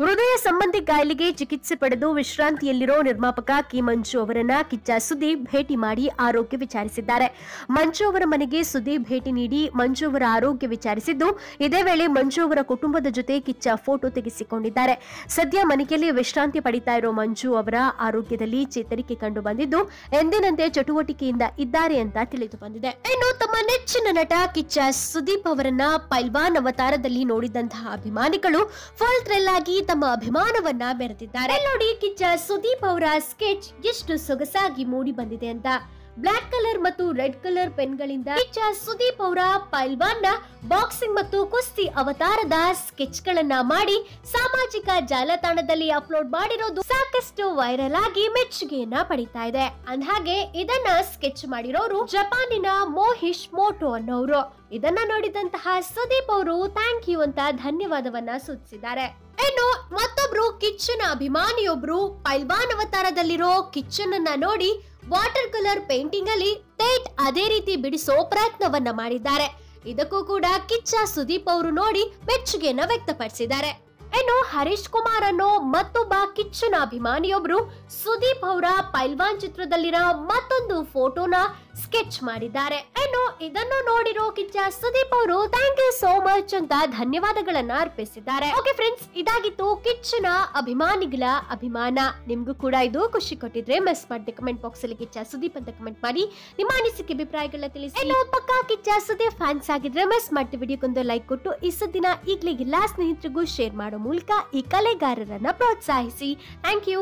ಹೃದಯ ಸಂಬಂಧಿ ಕಾಯಿಲೆಗೆ ಚಿಕಿತ್ಸೆ ಪಡೆದು ವಿಶ್ರಾಂತಿಯಲ್ಲಿರೋ ನಿರ್ಮಾಪಕ ಕಿ ಮಂಜು ಅವರನ್ನ ಕಿಚ್ಚ ಸುದೀಪ್ ಭೇಟಿ ಮಾಡಿ ಆರೋಗ್ಯ ವಿಚಾರಿಸಿದ್ದಾರೆ. ಮಂಜು ಅವರ ಮನೆಗೆ ಸುದೀಪ್ ಭೇಟಿ ನೀಡಿ ಮಂಜು ಅವರ ಆರೋಗ್ಯ ವಿಚಾರಿಸಿದ್ದು, ಇದೇ ವೇಳೆ ಮಂಜು ಅವರ ಕುಟುಂಬದ ಜೊತೆ ಕಿಚ್ಚ ಫೋಟೋ ತೆಗೆಸಿಕೊಂಡಿದ್ದಾರೆ. ಸದ್ಯ ಮನೆಯಲ್ಲಿ ವಿಶ್ರಾಂತಿ ಪಡಿತಾ ಇರೋ ಮಂಜು ಅವರ ಆರೋಗ್ಯದಲ್ಲಿ ಚೇತರಿಕೆ ಕಂಡು ಬಂದಿದ್ದು, ಎಂದಿನಂತೆ ಚಟುವಟಿಕೆಯಿಂದ ಇದ್ದಾರೆ ಅಂತ ತಿಳಿದು ಬಂದಿದೆ. ಇನ್ನು ತಮ್ಮ ನೆಚ್ಚಿನ ನಟ ಕಿಚ್ಚ ಸುದೀಪ್ ಅವರನ್ನ ಪೈಲ್ವಾನ್ ಅವತಾರದಲ್ಲಿ ನೋಡಿದಂತಹ ಅಭಿಮಾನಿಗಳು ಫುಲ್ ಥ್ರಿಲ್ ಆಗಿ ತಮ್ಮ ಅಭಿಮಾನವನ್ನ ಮೆರೆದಿದ್ದಾರೆ ನೋಡಿ ಕಿಚ್ಚ ಸುದೀಪ್ ಅವರ ಸ್ಕೆಚ್ ಎಷ್ಟು ಸೊಗಸಾಗಿ ಮೂಡಿ ಬಂದಿದೆ ಅಂತ. ಬ್ಲಾಕ್ ಕಲರ್ ಮತ್ತು ರೆಡ್ ಕಲರ್ ಪೆನ್ಗಳಿಂದ ಸುದೀಪ್ ಅವರ ಪೈಲ್ವಾನ್ ಬಾಕ್ಸಿಂಗ್ ಮತ್ತು ಕುಸ್ತಿ ಅವತಾರದ ಸ್ಕೆಚ್ ಗಳನ್ನ ಮಾಡಿ ಸಾಮಾಜಿಕ ಜಾಲತಾಣದಲ್ಲಿ ಅಪ್ಲೋಡ್ ಮಾಡಿರೋದು ಸಾಕಷ್ಟು ವೈರಲ್ ಆಗಿ ಮೆಚ್ಚುಗೆಯನ್ನ ಪಡಿತಾ ಇದೆ. ಅಂದ್ಹಾಗೆ ಇದನ್ನ ಸ್ಕೆಚ್ ಮಾಡಿರೋರು ಜಪಾನಿನ ಮೋಹಿಶ್ ಮೋಟೋ ಅನ್ನೋರು. ಇದನ್ನ ನೋಡಿದಂತಹ ಸುದೀಪ್ ಅವರು ಥ್ಯಾಂಕ್ ಯು ಅಂತ ಧನ್ಯವಾದವನ್ನ ಸೂಚಿಸಿದ್ದಾರೆ. ಇನ್ನು ಮತ್ತೊಬ್ರು ಕಿಚ್ಚನ ಅಭಿಮಾನಿಯೊಬ್ರು ಪೈಲ್ವಾನ್ ಅವತಾರದಲ್ಲಿರೋ ಕಿಚ್ಚನನ್ನ ನೋಡಿ ವಾಟರ್ ಕಲರ್ ಪೇಂಟಿಂಗ್ ಅಲ್ಲಿ ಟೇಟ್ ಅದೇ ರೀತಿ ಬಿಡಿಸೋ ಪ್ರಯತ್ನವನ್ನ ಮಾಡಿದ್ದಾರೆ. ಇದಕ್ಕೂ ಕೂಡ ಕಿಚ್ಚ ಸುದೀಪ್ ಅವರು ನೋಡಿ ಮೆಚ್ಚುಗೆಯನ್ನ ವ್ಯಕ್ತಪಡಿಸಿದ್ದಾರೆ. ಇನ್ನು ಹರೀಶ್ ಕುಮಾರ್ ಅನ್ನೋ ಮತ್ತೊಬ್ಬ ಕಿಚ್ಚನ ಅಭಿಮಾನಿಯೊಬ್ರು ಸುದೀಪ್ ಅವರ ಪೈಲ್ವಾನ್ ಚಿತ್ರದಲ್ಲಿನ ಮತ್ತೊಂದು ಫೋಟೋನ ಸ್ಕೆಚ್ ಮಾಡಿದ್ದಾರೆ. ಇನ್ನು ಇದನ್ನು ನೋಡಿರೋ ಕಿಚ್ಚ ಸುದೀಪ್ ಅವರು ಥ್ಯಾಂಕ್ ಯು ಸೋ ಮಚ್ ಅಂತ ಧನ್ಯವಾದಗಳನ್ನ ಅರ್ಪಿಸಿದ್ದಾರೆ. ಓಕೆ ಫ್ರೆಂಡ್ಸ್ ಇದಾಗಿತ್ತು ಕಿಚ್ಚನ ಅಭಿಮಾನಿಗಳ ಅಭಿಮಾನ. ನಿಮ್ಗೂ ಕೂಡ ಇದು ಖುಷಿ ಕೊಟ್ಟಿದ್ರೆ ಮಿಸ್ ಮಾಡಿದೆ ಕಮೆಂಟ್ ಬಾಕ್ಸ್ ಅಲ್ಲಿ ಕಿಚ್ಚ ಸುದೀಪ್ ಅಂತ ಕಮೆಂಟ್ ಮಾಡಿ. ನಿಮ್ಮ ಅನಿಸಿಕೆ, ಅಭಿಪ್ರಾಯಗಳನ್ನ ತಿಳಿಸಿ. ಇನ್ನು ಪಕ್ಕ ಕಿಚ್ಚ ಸುದೀಪ್ ಫ್ಯಾನ್ಸ್ ಆಗಿದ್ರೆ ಮಿಸ್ ಮಾಡ್ತೀವಿ ವಿಡಿಯೋಗೊಂದು ಲೈಕ್ ಕೊಟ್ಟು ಈ ಸುದ್ದಿನ ಈಗಲೇ ಎಲ್ಲಾ ಸ್ನೇಹಿತರಿಗೂ ಶೇರ್ ಮಾಡೋ ಮೂಲಕ ಈ ಕಲೆಗಾರರನ್ನ ಪ್ರೋತ್ಸಾಹಿಸಿ. Thank you